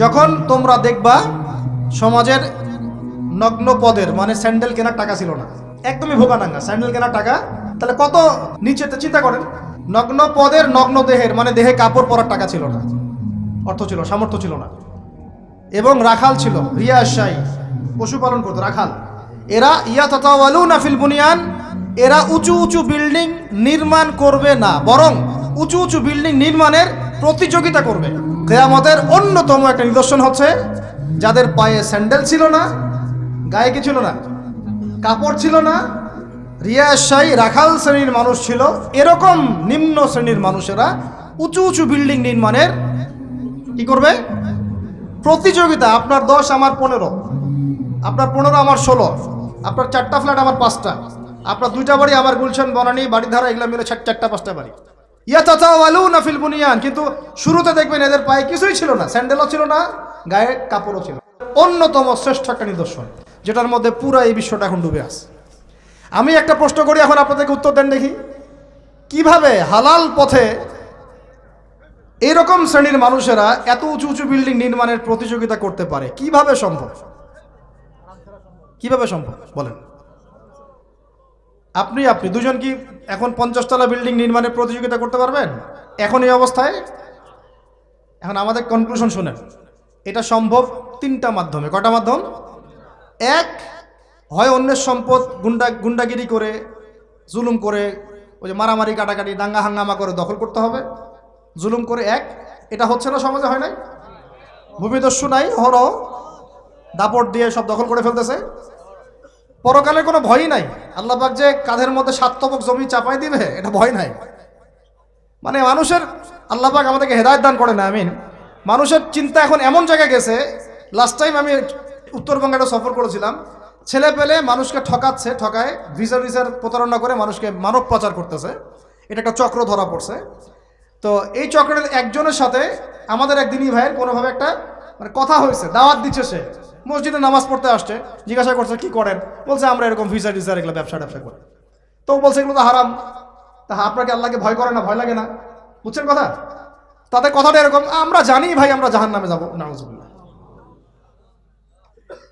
যখন তোমরা দেখবা সমাজের নগ্ন পদের মানে স্যান্ডেল কেনার টাকা ছিল না, একদমই ভোগানাঙ্গা স্যান্ডেল কেনার টাকা, তাহলে কত নিচেতে চিন্তা করেন, নগ্ন পদের নগ্ন দেহের মানে দেহে কাপড় পরার টাকা ছিল না, অর্থ ছিল, সামর্থ্য ছিল না। এবং রাখাল ছিল রিয়াশাই পশুপালন করতো, রাখাল। এরা ইয়া ততাওয়ালু নাফিল বুনিয়ান, এরা উঁচু উঁচু বিল্ডিং নির্মাণ করবে না, বরং উঁচু উঁচু বিল্ডিং নির্মাণের প্রতিযোগিতা করবে। কেয়ামতের অন্যতম একটা নিদর্শন হচ্ছে, যাদের পায়ে স্যান্ডেল ছিল না, গায়ে কি ছিল না, কাপড় ছিল না রিয়াশাই রাখাল শ্রেণির মানুষ ছিল, এরকম নিম্ন শ্রেণির মানুষেরা উঁচু উঁচু বিল্ডিং নির্মাণের কি করবে? প্রতিযোগিতা, আপনার দশ, আমার পনেরো, আপনার পনেরো, আমার ষোলো, আপনার চারটা ফ্ল্যাট, আমার পাঁচটা, আপনার দুইটা বাড়ি, আমার গুলশান, বনানি বাড়ি ধারা, এগুলো মিলে চার- চারটা, পাঁচটা বাড়ি। ইয়া চাচা আলু না ফিল বুনিয়ান। কিন্তু শুরুতে দেখবেন এদের পায়ে কিছুই ছিল না, স্যান্ডেলও ছিল না, গায়ে কাপড়ও ছিল অন্যতম শ্রেষ্ঠ একটা নিদর্শন, যেটার মধ্যে পুরো এই বিশ্বটা এখন ডুবে আছে। আমি একটা প্রশ্ন করি, এখন আপনাদেরকে উত্তর দেন দেখি। কীভাবে হালাল পথে এরকম শ্রেণির মানুষেরা এত উঁচু উঁচু বিল্ডিং নির্মাণের প্রতিযোগিতা করতে পারে? কীভাবে সম্ভব? কীভাবে সম্ভব? বলেন। আপনি আপনি দুজন কি এখন পঞ্চাশতলা বিল্ডিং নির্মাণের প্রতিযোগিতা করতে পারবেন? এখন এই অবস্থায়? এখন আমাদের কনক্লুশন শুনেন। এটা সম্ভব তিনটা মাধ্যমে। কটা মাধ্যম? এক, হয় অন্যের সম্পদ গুন্ডা, গুন্ডাগিরি করে, জুলুম করে, ওই যে মারামারি, কাটাকাটি, দাঙ্গা, হাঙ্গামা করে দখল করতে হবে। জুলুম করে এক, এটা হচ্ছে না সমাজে হয় নাই? ভূমিদস্যু নাই হর দাপট দিয়ে সব দখল করে ফেলতেছে। পরকালে কোনো ভয়ই নাই। আল্লাহ পাক যে কাঁধের মধ্যে সাততবক জমি চাপাই দিবে, এটা ভয় নাই। মানে মানুষের, আল্লাহ পাক আমাদেরকে হেদায়ত দান করে না আমিন। মানুষের চিন্তা এখন এমন জায়গায় গেছে লাস্ট টাইম আমি উত্তরবঙ্গে একটা সফর করেছিলাম, ছেলে পেলে মানুষকে ঠকাচ্ছে, ঠকায় ভিসা ভিসার প্রতারণা করে মানুষকে মানব পাচার করতেছে। এটা একটা চক্র ধরা পড়ছে। তো এই চক্রের একজনের সাথে আমাদের এক দিনী ভাইয়ের কোনোভাবে একটা মানে কথা হয়েছে, দাওয়াত দিচ্ছে সে। মসজিদে নামাজ পড়তে আসছে, জিজ্ঞাসা করছে, কি করেন? বলছে, আমরা এরকম ভিসা টিসা এগুলো ব্যবসা ট্যাবসা করি। তো বলছে, এগুলো তো হারাম। তা আপনাকে আল্লাহকে ভয় করে না? ভয় লাগে না? বুঝছেন কথা? তাদের কথাটা এরকম, আমরা জানি ভাই, আমরা জাহান নামে যাব। নাউজুবিল্লাহ।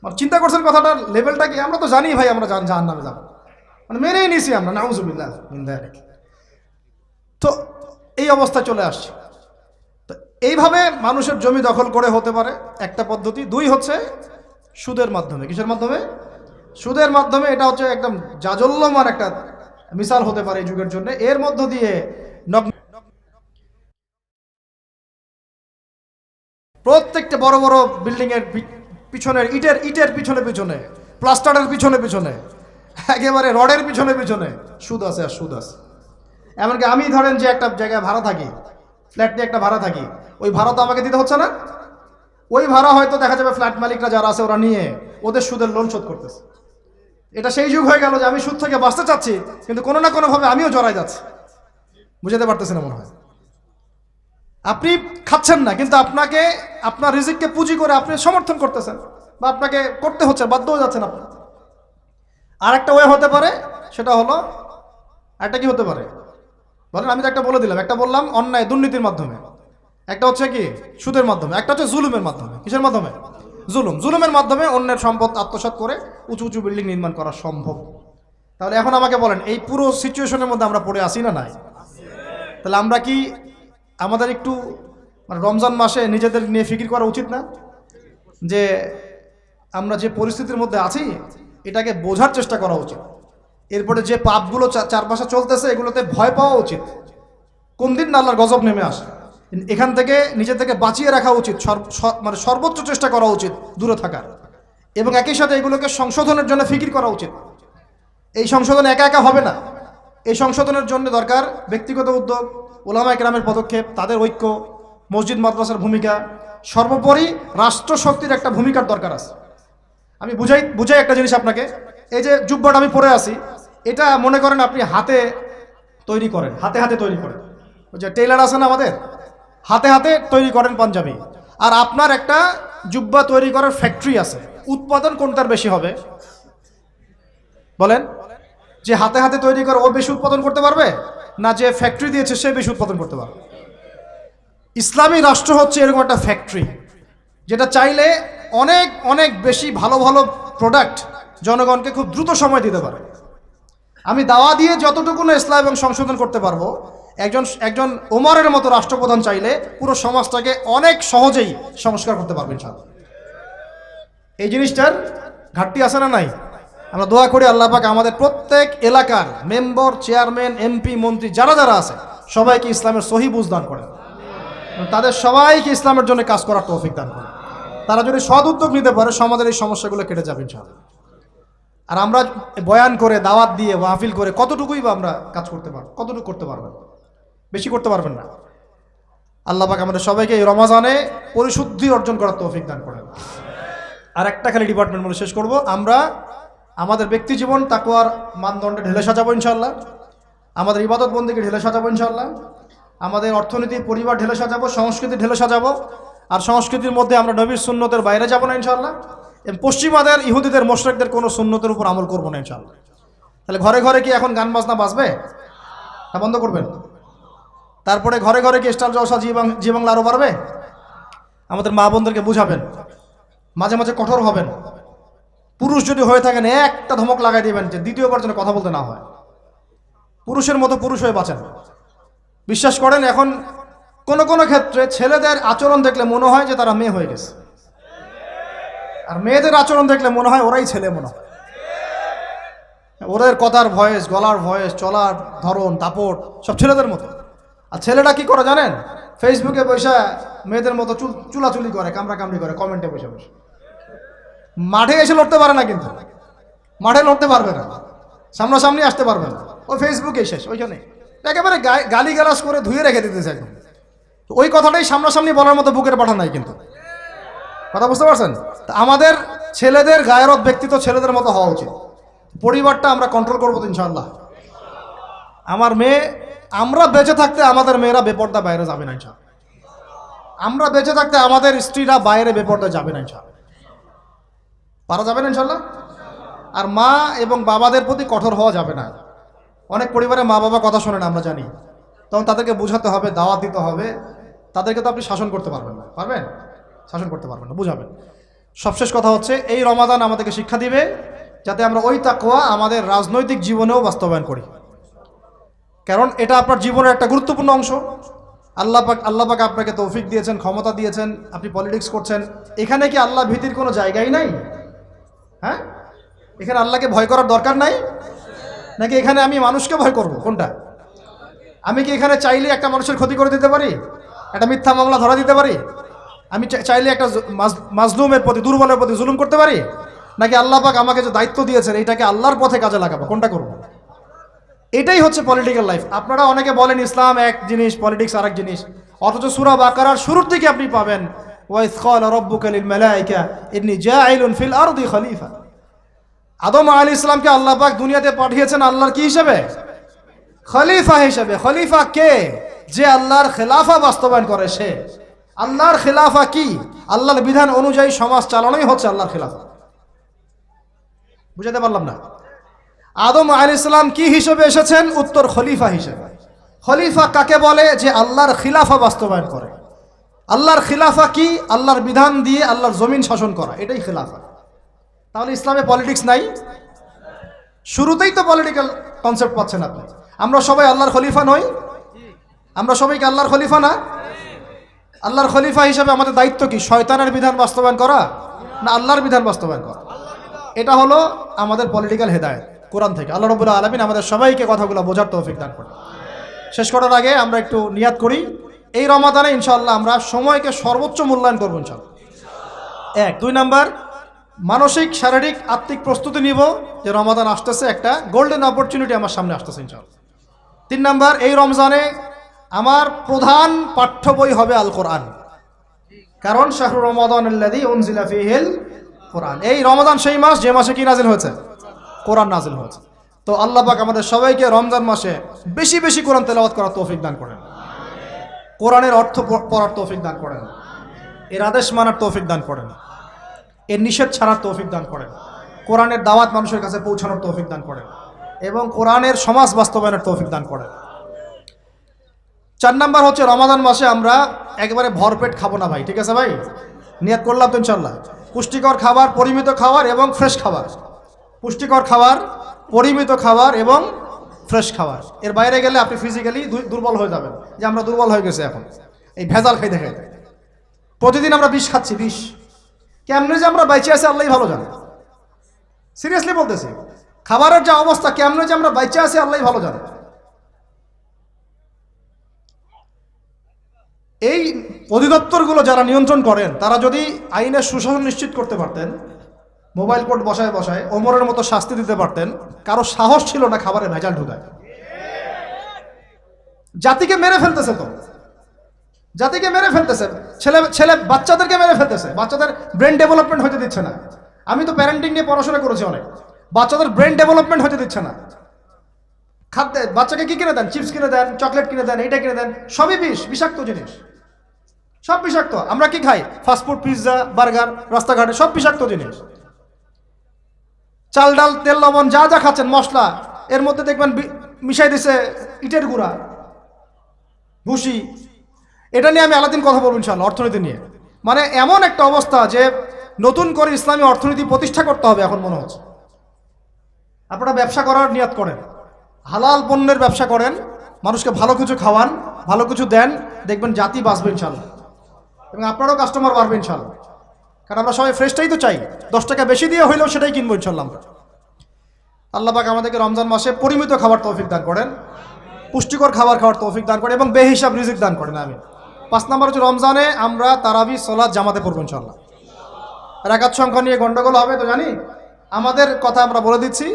মানে চিন্তা করছেন কথাটার লেভেলটা কি? আমরা তো জানি ভাই, আমরা জাহান নামে যাব। মানে মেনেই নিছি আমরা, নাউজুবিল্লাহ। তো এই অবস্থায় চলে আসছে। তো এইভাবে মানুষের জমি দখল করে হতে পারে একটা পদ্ধতি। দুই হচ্ছে সুদের মাধ্যমে। কিসের মাধ্যমে? সুদের মাধ্যমে এটা হচ্ছে একদম জাজল্যমান একটা মিসাল হতে পারে এই যুগের জন্য। এর মধ্য দিয়ে প্রত্যেকটা বড় বড় বিল্ডিং এর পিছনের ইটের ইটের পিছনে পিছনে, প্লাস্টারের পিছনে পিছনে, একেবারে রডের পিছনে পিছনে, সুদ আছে আর সুদ আছে। এমনকি আমি ধরেন যে একটা জায়গায় ভাড়া থাকি, ফ্ল্যাট নিয়ে একটা ভাড়া থাকি, ওই ভাড়া তো আমাকে দিতে হচ্ছে না। ওই ভাড়া হয়তো দেখা যাবে ফ্ল্যাট মালিকরা যারা আছে ওরা নিয়ে ওদের সুদের লোন শোধ করতেছে। এটা সেই যুগ হয়ে গেল যে আমি সুদ থেকে বাঁচতে চাচ্ছি, কিন্তু কোনো না কোনোভাবে আমিও জড়াই যাচ্ছি। বুঝাতে পারতেছি না মনে হয় আপনি খাচ্ছেন না, কিন্তু আপনাকে, আপনার রিজিককে পুঁজি করে আপনি সমর্থন করতেছেন বা আপনাকে করতে হচ্ছে, বাধ্য হয়ে যাচ্ছেন আপনি। আর একটা ওয়ে হতে পারে, সেটা হলো, একটা কি হতে পারে? বলেন, আমি তো একটা বলে দিলাম, একটা বললাম অন্যায় দুর্নীতির মাধ্যমে। একটা হচ্ছে কি? সুদের মাধ্যমে। একটা হচ্ছে জুলুমের মাধ্যমে। কিসের মাধ্যমে? জুলুম। জুলুমের মাধ্যমে অন্যের সম্পদ আত্মসাৎ করে উঁচু উঁচু বিল্ডিং নির্মাণ করা সম্ভব। তাহলে এখন আমাকে বলেন, এই পুরো সিচুয়েশনের মধ্যে আমরা পড়ে আসি না নাই? তাহলে আমরা কি আমাদের একটু মানে রমজান মাসে নিজেদের নিয়ে ফিকির করা উচিত না? যে আমরা যে পরিস্থিতির মধ্যে আছি, এটাকে বোঝার চেষ্টা করা উচিত। এরপরে যে পাপগুলো চারপাশে চলতেছে, এগুলোতে ভয় পাওয়া উচিত। কোন দিন না আল্লাহর গজব নেমে আসে? এখান থেকে নিজে থেকে বাঁচিয়ে রাখা উচিত মানে সর্বোচ্চ চেষ্টা করা উচিত দূরে থাকার। এবং একই সাথে এগুলোকে সংশোধনের জন্য ফিকির করা উচিত। এই সংশোধন একা একা হবে না। এই সংশোধনের জন্য দরকার ব্যক্তিগত উদ্যোগ, ওলামা একরামের পদক্ষেপ, তাদের ঐক্য, মসজিদ মাদ্রাসার ভূমিকা, সর্বোপরি রাষ্ট্রশক্তির একটা ভূমিকার দরকার আছে। আমি বুঝাই বুঝাই একটা জিনিস আপনাকে। এই যে জুব্বাটা আমি পরে আসি এটা মনে করেন আপনি হাতে তৈরি করেন, হাতে হাতে তৈরি করেন। ওই যে টেইলার আছে না আমাদের? হাতে হাতে তৈরি করেন পাঞ্জাবি। আর আপনার একটা জুব্বা তৈরি করার ফ্যাক্টরি আছে। উৎপাদন কোনটার বেশি হবে? বলেন। যে হাতে হাতে তৈরি করে ও বেশি উৎপাদন করতে পারবে? না যে ফ্যাক্টরি দিয়েছে সে বেশি উৎপাদন করতে পারবে? ইসলামী রাষ্ট্র হচ্ছে এরকম একটা ফ্যাক্টরি যেটা চাইলে অনেক অনেক বেশি ভালো ভালো প্রোডাক্ট জনগণকে খুব দ্রুত সময় দিতে পারে। আমি দাওয়া দিয়ে যতটুকু না ইসলাম এবং সংশোধন করতে পারব একজন একজন ওমরের মতো রাষ্ট্রপ্রধান চাইলে পুরো সমাজটাকে অনেক সহজেই সংস্কার করতে পারবেন ইনশাআল্লাহ। এই জিনিসটার ঘাটতি আছে না নাই? আমরা দোয়া করি আল্লাহ পাক আমাদের প্রত্যেক এলাকার মেম্বার, চেয়ারম্যান, এমপি, মন্ত্রী যারা যারা আছে, সবাইকে ইসলামের সহি বুঝ দান করেন। তাদের সবাইকে ইসলামের জন্য কাজ করার তৌফিক দান করেন। তারা যদি সদ উদ্যোগ নিতে পারে, সমাজের এই সমস্যাগুলো কেটে যাবে ইনশাআল্লাহ। আর আমরা বয়ান করে, দাওয়াত দিয়ে, মাহফিল করে কতটুকুই বা আমরা কাজ করতে পারব কতটুকু করতে পারবেন বেশি করতে পারবেন না। আল্লাহ পাক আমাদের সবাইকে এই রমাজানে পরিশুদ্ধি অর্জন করার তৌফিক দান করেন। আর একটা খালি ডিপার্টমেন্ট বলে শেষ করব। আমরা আমাদের ব্যক্তি জীবন তাকুয়ার মানদণ্ডে ঢেলে সাজাবো ইনশাল্লাহ আমাদের ইবাদত বন্দীকে ঢেলে সাজাবো ইনশাল্লাহ আমাদের অর্থনীতি, পরিবার ঢেলে সাজাবো, সংস্কৃতি ঢেলে সাজাবো। আর সংস্কৃতির মধ্যে আমরা নবীর সুন্নতের বাইরে যাব না ইনশাল্লাহ এবং পশ্চিমাদের, ইহুদিদের, মোশরেকদের কোনো সুন্নতের উপর আমল করব না ইনশাল্লাহ তাহলে ঘরে ঘরে কি এখন গান বাজনা বাজবে? তা বন্ধ করবেন? তারপরে ঘরে ঘরে কি স্টার জলসা জি বাংলা আরও বাড়বে? আমাদের মা বোনদেরকে বুঝাবেন। মাঝে মাঝে কঠোর হবেন। পুরুষ যদি হয়ে থাকেন, একটা ধমক লাগাই দিবেন যে দ্বিতীয়বার যেন কথা বলতে না হয়। পুরুষের মতো পুরুষ হয়ে বাঁচেন। বিশ্বাস করেন, এখন কোনো কোনো ক্ষেত্রে ছেলেদের আচরণ দেখলে মনে হয় যে তারা মেয়ে হয়ে গেছে। আর মেয়েদের আচরণ দেখলে মনে হয় ওরাই ছেলে মনে হয়। ওদের কথার ভয়েস, গলার ভয়েস, চলার ধরন, দাপট, সব ছেলেদের মতো। আর ছেলেটা কি করে জানেন? ফেসবুকে বসে মেয়েদের মতো চুল চুলাচুলি করে কামড়া কামড়ি করে কমেন্টে বসে বসে। মাঠে এসে লড়তে পারে না কিন্তু। মাঠে লড়তে পারবে না। সামনাসামনি আসতে পারবে না। ও ফেসবুকে শেষ, ওইখানে। একেবারে গালি গালাস করে ধুয়ে রেখে দিতেছে একদম। ওই কথাটাই সামনাসামনি বলার মতো বুকের পাঠা নাই কিন্তু। কথা বুঝতে পারছেন? আমাদের ছেলেদের গায়রত ব্যক্তিত্ব ছেলেদের মতো হওয়া উচিত। পরিবারটা আমরা কন্ট্রোল করব তো ইনশাআল্লাহ। আমার মেয়ে আমরা বেঁচে থাকতে আমাদের মেয়েরা বেপর্দা বাইরে যাবে না, ইনশাআল্লাহ। আমরা বেঁচে থাকতে আমাদের স্ত্রীরা বাইরে বেপর্দা যাবে না, ইনশাআল্লাহ। পারা যাবে না ইনশাল্লাহ আর মা এবং বাবাদের প্রতি কঠোর হওয়া যাবে না। অনেক পরিবারে মা বাবা কথা শোনে না, আমরা জানি। তখন তাদেরকে বোঝাতে হবে, দাওয়াত দিতে হবে। তাদেরকে তো আপনি শাসন করতে পারবেন না। পারবেন? শাসন করতে পারবেন না, বুঝাবেন। সবশেষ কথা হচ্ছে, এই রমাদান আমাদেরকে শিক্ষা দিবে, যাতে আমরা ওই তাকোয়া আমাদের রাজনৈতিক জীবনেও বাস্তবায়ন করি। কারণ এটা আপনার জীবনের একটা গুরুত্বপূর্ণ অংশ। আল্লাহ পাক আল্লাহ পাক আপনাকে তৌফিক দিয়েছেন, ক্ষমতা দিয়েছেন, আপনি পলিটিক্স করছেন। এখানে কি আল্লাহ ভীতির কোনো জায়গাই নাই? হ্যাঁ? এখানে আল্লাহকে ভয় করার দরকার নাই? নাকি এখানে আমি মানুষকে ভয় করব? কোনটা? আমি কি এখানে চাইলে একটা মানুষের ক্ষতি করে দিতে পারি? একটা মিথ্যা মামলা ধরা দিতে পারি? আমি চাইলে একটা মাজলুমের প্রতি, দুর্বলের প্রতি জুলুম করতে পারি? নাকি আল্লাহ পাক আমাকে যে দায়িত্ব দিয়েছেন, এটাকে আল্লাহর পথে কাজে লাগাবো? কোনটা করব? এটাই হচ্ছে পলিটিক্যাল লাইফ আপনারা অনেকে বলেন ইসলাম এক জিনিস পলিটিক্স আরেক জিনিস। অথচ সুরা বাকারার শুরুর থেকে আপনি পাবেন, ওয়াইস কল রব্বুকা লিল মালাইকা, ইন্নী জাইলুন ফিল আরদি খলিফা। আদম আলী ইসলামকে আল্লাহ পাক দুনিয়াতে পাঠিয়েছেন আল্লাহর কি হিসেবে? খলিফা হিসেবে। খলিফা কে? যে আল্লাহর খেলাফা বাস্তবায়ন করে সে। আল্লাহর খেলাফা কি? আল্লাহর বিধান অনুযায়ী সমাজ চালানোই হচ্ছে আল্লাহর খেলাফা। বুঝাতে পারলাম না? আদম আলী ইসলাম কি হিসেবে এসেছেন? উত্তর খলিফা হিসেবে। খলিফা কাকে বলে? যে আল্লাহর খিলাফা বাস্তবায়ন করে। আল্লাহর খিলাফা কি? আল্লাহর বিধান দিয়ে আল্লাহর জমিন শাসন করা। এটাই খিলাফা। তাহলে ইসলামে পলিটিক্স নাই? শুরুতেই তো পলিটিক্যাল কনসেপ্ট পাচ্ছেন আপনি। আমরা সবাই আল্লাহর খলিফা নই। আমরা সবাইকে আল্লাহর খলিফা না? আল্লাহর খলিফা হিসেবে আমাদের দায়িত্ব কি? শয়তানের বিধান বাস্তবায়ন করা না আল্লাহর বিধান বাস্তবায়ন করা? এটা হলো আমাদের পলিটিক্যাল হেদায়ত। কোরআন থেকে। আল্লাহ রবুল্লাহ আলমিন আমাদের সবাইকে কথাগুলো বোঝার তৌফিক দান করে শেষ করার আগে আমরা একটু নিয়াত করি। এই রমাদানে ইনশাল্লাহ আমরা সময়কে সর্বোচ্চ মূল্যায়ন করব ইনশাল্লাহ এক। দুই নাম্বার, মানসিক, শারীরিক, আত্মিক প্রস্তুতি নিব। যে রমাদান আসতেছে, একটা গোল্ডেন অপরচুনিটি আমার সামনে আসতেছে ইনশাল্লাহ তিন নাম্বার, এই রমজানে আমার প্রধান পাঠ্য বই হবে আল কোরআন কারণ শাহরু রমাদান কোরআন। এই রমাদান সেই মাস, যে মাসে কি নাজিল হয়েছে? কোরআন নাজিল হয়েছে। তো আল্লাহ পাক আমাদের সবাইকে রমজান মাসে বেশি বেশি কোরআন তেলাওয়াত করার তৌফিক দান করেন। কোরআনের অর্থ পড়ার তৌফিক দান করেন। এর আদেশ মানার তৌফিক দান করেন। এর নিষেধ ছাড়ার তৌফিক দান করেন। কোরআনের দাওয়াত মানুষের কাছে পৌঁছানোর তৌফিক দান করেন এবং কোরআনের সমাজ বাস্তবায়নের তৌফিক দান করেন। চার নাম্বার হচ্ছে রমাদান মাসে আমরা একেবারে ভরপেট খাব না ভাই, ঠিক আছে ভাই? নিয়াত করলাম তো ইনশাল্লাহ পুষ্টিকর খাবার, পরিমিত খাবার এবং ফ্রেশ খাবার। পুষ্টিকর খাবার, পরিমিত খাবার এবং ফ্রেশ খাবার। এর বাইরে গেলে আপনি ফিজিক্যালি দুর্বল হয়ে যাবেন। যে আমরা দুর্বল হয়ে গেছে এখন। এই ভেজাল খাইতে খাইতে। প্রতিদিন আমরা বিষ খাচ্ছি, বিষ। কেমনে যে আমরা বাইচে আছি আল্লাহ ভালো জানে। সিরিয়াসলি বলতেছি, খাবারের যে অবস্থা, কেমনে যে আমরা বাইচে আছি আল্লাহ ভালো জানে। এই অধিদপ্তরগুলো যারা নিয়ন্ত্রণ করেন, তারা যদি আইনের সুশাসন নিশ্চিত করতে পারতেন মোবাইল কোর্ট বসায় বসায় ওমরের মতো শাস্তি দিতে পারতেন। কারও সাহস ছিল না খাবারে ভেজাল ঢুকায়। জাতিকে মেরে ফেলতেছে তো। জাতিকে মেরে ফেলতেছে। ছেলে ছেলে বাচ্চাদেরকে মেরে ফেলতেছে। বাচ্চাদের ব্রেন ডেভেলপমেন্ট হতে দিচ্ছে না। আমি তো প্যারেন্টিং নিয়ে পড়াশোনা করেছি অনেক। বাচ্চাদের ব্রেন ডেভেলপমেন্ট হতে দিচ্ছে না। খাদ্যে, বাচ্চাকে কি কিনে দেন? চিপস কিনে দেন চকলেট কিনে দেন, এইটা কিনে দেন, সবই বিষ, বিষাক্ত জিনিস। সব বিষাক্ত। আমরা কি খাই? ফাস্টফুড পিৎজা বার্গার রাস্তাঘাটে সব বিষাক্ত জিনিস। চাল, ডাল, তেল, লবণ, যা যা খাচ্ছেন, মশলা, এর মধ্যে দেখবেন মিশাই দিছে ইটের গুঁড়া, ভুসি। এটা নিয়ে আমি আলাদিন কথা বলব ইনশাল্লাহ অর্থনীতি নিয়ে। মানে এমন একটা অবস্থা যে নতুন করে ইসলামী অর্থনীতি প্রতিষ্ঠা করতে হবে এখন মনে হচ্ছে। আপনারা ব্যবসা করার নিয়াত করেন। হালাল পণ্যের ব্যবসা করেন, মানুষকে ভালো কিছু খাওয়ান, ভালো কিছু দেন, দেখবেন জাতি বাঁচবে ইনশাল্লাহ এবং আপনারও কাস্টমার বাড়বে ইনশাল্লাহ কারণ আমরা সবাই ফ্রেশটাই তো চাই। দশ টাকা বেশি দিয়ে হইলেও সেটাই কিনবো ইনশাল্লাহ আমরা। আল্লাহ পাক আমাদেরকে রমজান মাসে পরিমিত খাবার তৌফিক দান করেন। পুষ্টিকর খাবার খাওয়ার তৌফিক দান করেন এবং বেহিসাব রিজিক দান করেন আমি পাঁচ নম্বর হচ্ছে রমজানে আমরা তারাবি সলাদ জামাতে পড়ব ইনশাল্লাহ। রাকাত সংখ্যা নিয়ে গন্ডগোল হবে তো জানি? আমাদের কথা আমরা বলে দিচ্ছি,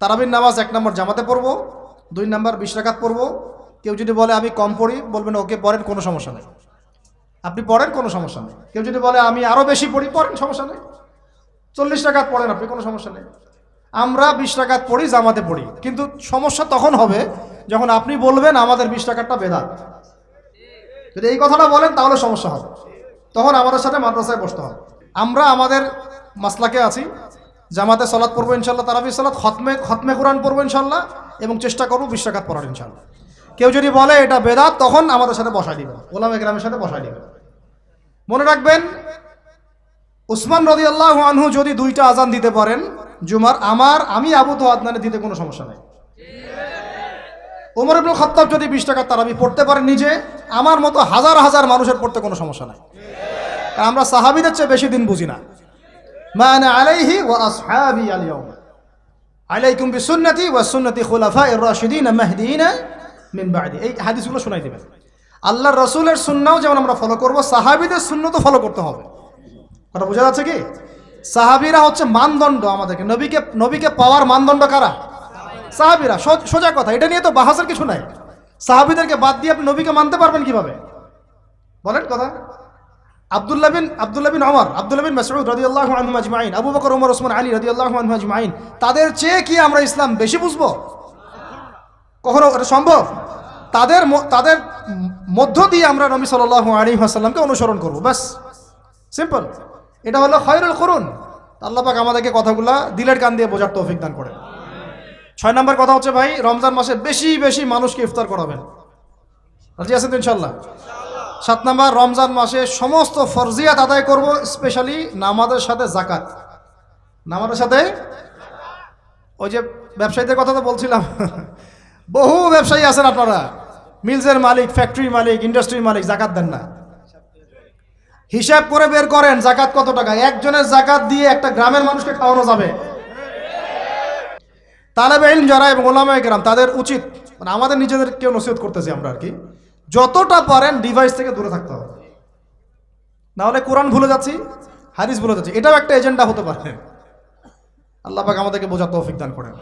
তারাবির নামাজ এক নম্বর জামাতে পড়ব, দুই নম্বর বিশ রাকাত পড়ব। কেউ যদি বলে আমি কম পড়ি, বলবেন ওকে, পড়েন, কোনো সমস্যা নেই। আপনি পড়েন, কোনো সমস্যা নেই। কেউ যদি বলে, আমি আরও বেশি পড়ি, পড়েন, সমস্যা নেই। চল্লিশ টাকাত পড়েন আপনি, কোনো সমস্যা নেই। আমরা বিশ টাকাত পড়ি, জামাতে পড়ি। কিন্তু সমস্যা তখন হবে যখন আপনি বলবেন, আমাদের বিশ টাকারটা বেদাত। যদি এই কথাটা বলেন, তাহলে সমস্যা হবে। তখন আমাদের সাথে মাদ্রাসায় বসতে হবে। আমরা আমাদের মাসলাকে আছি। জামাতে সলাৎ পড়ব ইনশাল্লাহ, তারাবি সালাত, খতমে খতমে কোরআন পড়ব ইনশাল্লাহ, এবং চেষ্টা করব বিশ টাকাত পড়ার ইনশাল্লাহ। কেউ যদি বলে, এটা বেদাত, তখন আমাদের সাথে বসাই দিবেন। ওলাম গ্রামের সাথে বসাই দিবেন। মনে রাখবেন, উসমান রদি আল্লাহ আনহু যদি দুইটা আজান দিতে পারেন, জুমার আমার, আমি আবু তো আদনানে দিতে কোনো সমস্যা নেই। ওমর ইবনুল খত্তাব যদি বিশ টাকা তারাবি পড়তে পারেন নিজে, আমার মতো হাজার হাজার মানুষের পড়তে কোনো সমস্যা নাই। আমরা সাহাবিদের চেয়ে বেশি দিন বুঝি না। মানে আলাইহি ওয়া আসহাবি আলাইকুম বিসুন্নতি ওয়া খুলাফা ইর রাশিদিন মাহদিন মিন বাদি। এই হাদিসগুলো শোনাই দিবেন। আল্লাহর রসুলের সুন্নাও যেমন আমরা ফলো করব, সাহাবিদের শূন্য তো ফলো করতে হবে। কথা বোঝা যাচ্ছে কি? সাহাবিরা হচ্ছে মানদণ্ড আমাদেরকে। নবীকে নবীকে পাওয়ার মানদণ্ড কারা? সাহাবিরা। সোজা কথা, এটা নিয়ে তো বাহাসের কিছু নাই। সাহাবিদেরকে বাদ দিয়ে আপনি নবীকে মানতে পারবেন কীভাবে? বলেন কথা। আব্দুল্লাহ বিন আব্দুল্লাহ বিন ওমর, আব্দুল্লাহ বিন মাসউদ রাদিয়াল্লাহু আজমাইন আবু বকর ওমর ওসমান আলী রাদিয়াল্লাহু আজমাইন তাদের চেয়ে কি আমরা ইসলাম বেশি বুঝব? কখনো এটা সম্ভব? তাদের তাদের মধ্য দিয়ে আমরা নবী সাল্লাল্লাহু আলাইহি ওয়াসাল্লামকে অনুসরণ করব, ব্যাস। সিম্পল এটা হলো খয়রুল করুন আল্লাহ পাক আমাদেরকে কথাগুলা দিলের কান দিয়ে বোঝার তৌফিক দান করেন। ছয় নম্বর কথা হচ্ছে, ভাই, রমজান মাসে বেশি বেশি মানুষকে ইফতার করাবেন। আছেন তো ইনশাল্লাহ সাত নম্বর, রমজান মাসে সমস্ত ফরজিয়াত আদায় করব, স্পেশালি নামাজের সাথে জাকাত নামাজের সাথে? ওই যে ব্যবসায়ীদের কথা তো বলছিলাম। বহু ব্যবসায়ী আছেন আপনারা। মিলসের মালিক ফ্যাক্টরির মালিক ইন্ডাস্ট্রির মালিক জাকাত দেন না। হিসাব করে বের করেন, জাকাত কত টাকা? একজনের জাকাত দিয়ে একটা গ্রামের মানুষকে খাওয়ানো যাবে। তালেবে ইলম যারা এবং ওলামায় গ্রাম তাদের উচিত মানে আমাদের নিজেদের কেউ নসিহত করতেছি আমরা আর কি, যতটা পারেন ডিভাইস থেকে দূরে থাকতে হবে। নাহলে কোরআন ভুলে যাচ্ছি, হাদিস ভুলে যাচ্ছি, এটাও একটা এজেন্ডা হতে পারে। আল্লাহ পাক আমাদেরকে বোঝার তৌফিক দান করেন।